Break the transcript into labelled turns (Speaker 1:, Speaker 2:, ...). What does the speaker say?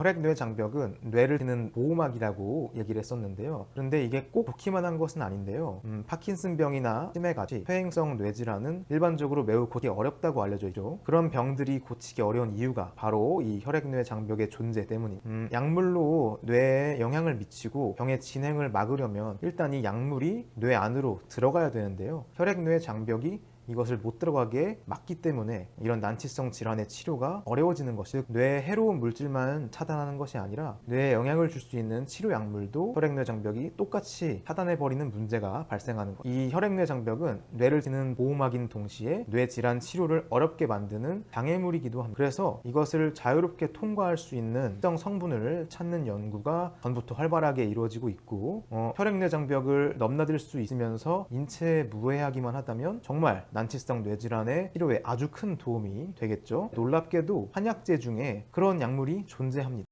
Speaker 1: 혈액뇌 장벽은 뇌를 드는 보호막이라고 얘기를 했었는데요. 그런데 이게 꼭 좋기만 한 것은 아닌데요. 음, 파킨슨병이나 치매같이 퇴행성 뇌질환은 일반적으로 매우 고치기 어렵다고 알려져 있죠. 그런 병들이 고치기 어려운 이유가 바로 이 혈액뇌 장벽의 존재 때문입니다. 음, 약물로 뇌에 영향을 미치고 병의 진행을 막으려면 일단 이 약물이 뇌 안으로 들어가야 되는데요. 혈액뇌 장벽이 이것을 못 들어가게 막기 때문에 이런 난치성 질환의 치료가 어려워지는 것이 즉 뇌에 해로운 물질만 차단하는 것이 아니라 뇌에 영향을 줄 수 있는 치료 약물도 혈액뇌 장벽이 똑같이 차단해 버리는 문제가 발생하는 것. 이 혈액뇌 장벽은 뇌를 지는 보호막인 동시에 뇌 질환 치료를 어렵게 만드는 장애물이기도 합니다. 그래서 이것을 자유롭게 통과할 수 있는 특정 성분을 찾는 연구가 전부터 활발하게 이루어지고 있고 어, 혈액뇌 장벽을 넘나들 수 있으면서 인체에 무해하기만 하다면 정말 난치성 뇌질환의 치료에 아주 큰 도움이 되겠죠. 놀랍게도 한약재 중에 그런 약물이 존재합니다.